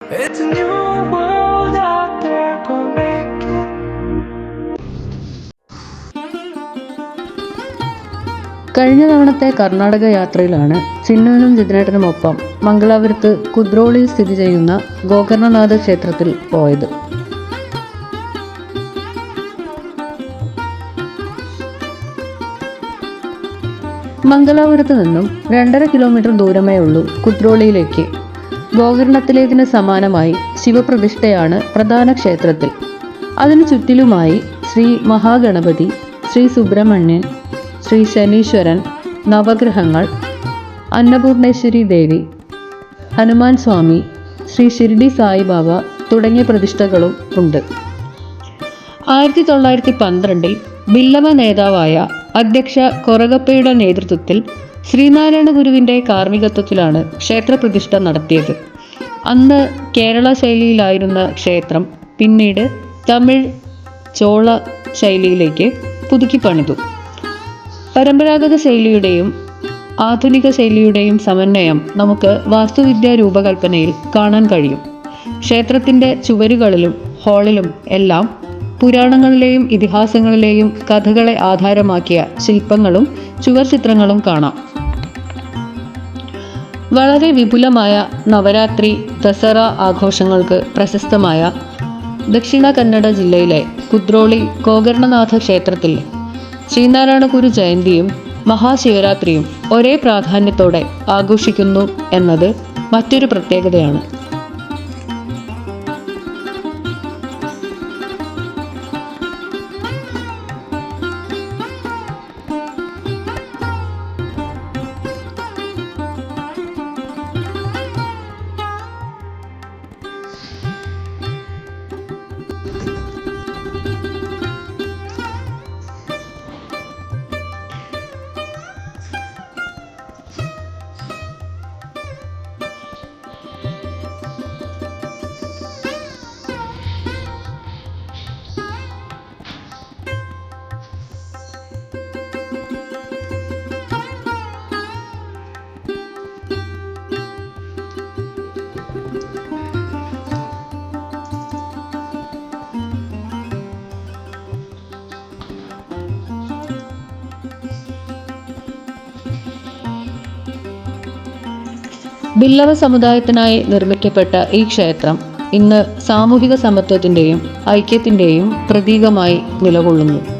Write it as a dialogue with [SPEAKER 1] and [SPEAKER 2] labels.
[SPEAKER 1] It's a new world out there.
[SPEAKER 2] കഴിഞ്ഞ തവണത്തെ കർണാടക യാത്രയിലാണ് ചിന്നുവിനും ജിതിനേട്ടനുമൊപ്പം മംഗലാപുരത്ത് കുദ്രോളിൽ സ്ഥിതി ചെയ്യുന്ന ഗോകർണനാഥ ക്ഷേത്രത്തിൽ പോയത് മംഗലാപുരത്ത് നിന്നും രണ്ടര കിലോമീറ്റർ ദൂരമേ ഉള്ളൂ കുദ്രോളിയിലേക്ക് ഗോകർണത്തിലേതിന് സമാനമായി ശിവപ്രതിഷ്ഠയാണ് പ്രധാന ക്ഷേത്രത്തിൽ. അതിനു ചുറ്റിലുമായി ശ്രീ മഹാഗണപതി ശ്രീ സുബ്രഹ്മണ്യൻ ശ്രീ ശനീശ്വരൻ നവഗ്രഹങ്ങൾ അന്നപൂർണേശ്വരി ദേവി ഹനുമാൻ സ്വാമി ശ്രീ ഷിർഡി സായിബാബ തുടങ്ങിയ പ്രതിഷ്ഠകളും ഉണ്ട്. ആയിരത്തി തൊള്ളായിരത്തി പന്ത്രണ്ടിൽ ബില്ലവ നേതാവായ അധ്യക്ഷ കൊറകപ്പയുടെ നേതൃത്വത്തിൽ ശ്രീനാരായണ ഗുരുവിന്റെ കാർമ്മികത്വത്തിലാണ് ക്ഷേത്രപ്രതിഷ്ഠ നടത്തിയത്. അന്ന് കേരള ശൈലിയിലായിരുന്ന ക്ഷേത്രം പിന്നീട് തമിഴ് ചോള ശൈലിയിലേക്ക് പുതുക്കി പണിതു. പരമ്പരാഗത ശൈലിയുടെയും ആധുനിക ശൈലിയുടെയും സമന്വയം നമുക്ക് വാസ്തുവിദ്യാ രൂപകൽപ്പനയിൽ കാണാൻ കഴിയും. ക്ഷേത്രത്തിന്റെ ചുവരുകളിലും ഹാളിലും എല്ലാം പുരാണങ്ങളിലെയും ഇതിഹാസങ്ങളിലെയും കഥകളെ ആധാരമാക്കിയ ശില്പങ്ങളും ചുവർ ചിത്രങ്ങളും കാണാം. വളരെ വിപുലമായ നവരാത്രി ദസറ ആഘോഷങ്ങൾക്ക് പ്രശസ്തമായ ദക്ഷിണ കന്നഡ ജില്ലയിലെ കുദ്രോളി ഗോകർണനാഥ ക്ഷേത്രത്തിൽ ശ്രീനാരായണ ഗുരു ജയന്തിയും മഹാശിവരാത്രിയും ഒരേ പ്രാധാന്യത്തോടെ ആഘോഷിക്കുന്നു എന്നത് മറ്റൊരു പ്രത്യേകതയാണ്. ബില്ലവ സമുദായത്തിനായി നിർമ്മിക്കപ്പെട്ട ഈ ക്ഷേത്രം ഇന്ന് സാമൂഹിക സമത്വത്തിന്റെയും ഐക്യത്തിന്റെയും പ്രതീകമായി നിലകൊള്ളുന്നു.